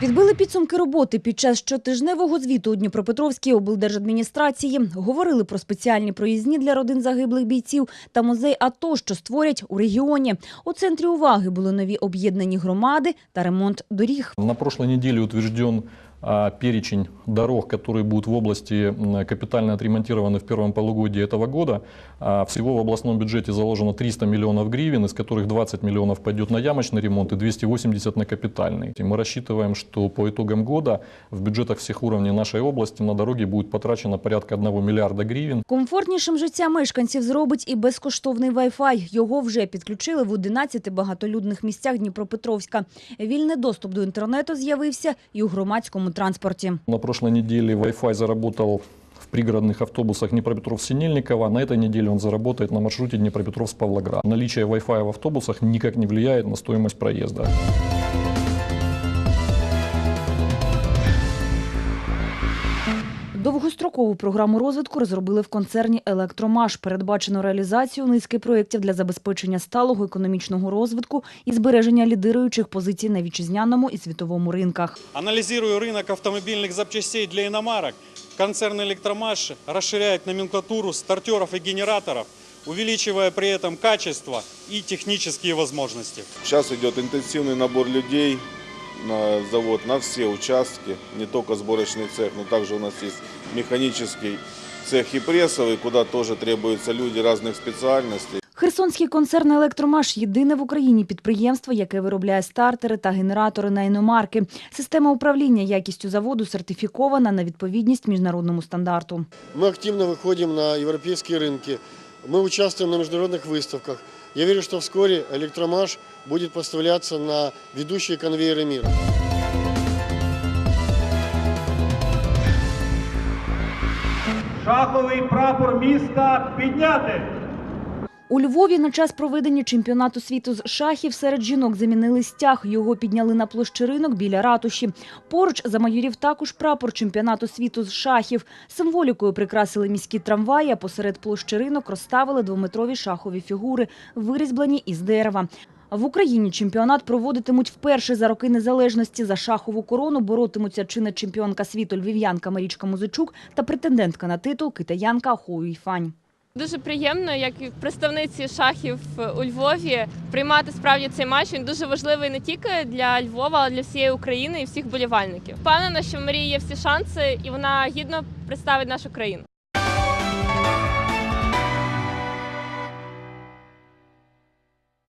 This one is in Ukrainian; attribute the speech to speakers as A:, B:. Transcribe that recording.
A: Підбили підсумки роботи під час щотижневого звіту у Дніпропетровській облдержадміністрації. Говорили про спеціальні проїзні для родин загиблих бійців та музей АТО, що створять у регіоні. У центрі уваги були нові об'єднані громади та ремонт доріг.
B: На прошлой неділі утвержден а, перечень дорог, которые будут в области м, капитально отремонтированы в первом полугодии этого года. А, Всего в областном бюджете заложено 300 миллионов гривен, из которых 20 миллионов пойдет на ямочный ремонт и 280 на капитальный. И мы рассчитываем, что по итогам года в бюджетах всех уровней нашей области на дороги будет потрачено порядка 1 миллиарда гривен.
A: Комфортнішим життя мешканців зробить і безкоштовний Wi-Fi. Його вже підключили в 11 багатолюдних місцях Дніпропетровська. Вільний доступ до інтернету з'явився і у громадському транспорті.
B: На прошлой неделе Wi-Fi заработал в пригородных автобусах Днепропетров-Синельникова. На этой неделе он заработает на маршруте Днепропетровск-Павлоград. Наличие Wi-Fi в автобусах никак не влияет на стоимость проезда.
A: Довгострокову програму розвитку розробили в концерні «Електромаш». Передбачено реалізацію низки проєктів для забезпечення сталого економічного розвитку і збереження лідируючих позицій на вітчизняному і світовому ринках.
C: Анализируя рынок автомобильных запчастей для иномарок, концерн «Электромаш» расширяет номенклатуру стартеров и генераторов, увеличивая при этом качество и технические возможности.
D: Сейчас идет интенсивный набор людей на завод, на все участки, не только сборочный цех, но также у нас есть механический цех и прессовый, куда тоже требуются люди разных специальностей.
A: Херсонський концерн «Електромаш» – єдине в Україні підприємство, яке виробляє стартери та генератори на іномарки. Система управління якістю заводу сертифікована на відповідність міжнародному стандарту.
E: Мы активно выходим на европейские рынки. Мы участвуем на международных выставках. Я верю, что вскоре электромаш будет поставляться на ведущие конвейеры мира.
F: Шаховий прапор міста підняти.
A: У Львові на час проведення чемпіонату світу з шахів серед жінок замінили стяг. Його підняли на площі ринок біля ратуші. Поруч замайорів також прапор чемпіонату світу з шахів. Символікою прикрасили міські трамваї, а посеред площі ринок розставили двометрові шахові фігури, вирізблені із дерева. В Україні чемпіонат проводитимуть вперше за роки незалежності. За шахову корону боротимуться чинна чемпіонка світу львів'янка Марічка Музичук та претендентка на титул китаянка Ху Юйфань.
G: Дуже приємно, як представниці шахів у Львові, приймати справді цей матч. Він дуже важливий не тільки для Львова, а для всієї України і всіх болівальників. Впевнена, що в Марії є всі шанси, і вона гідно представить нашу країну.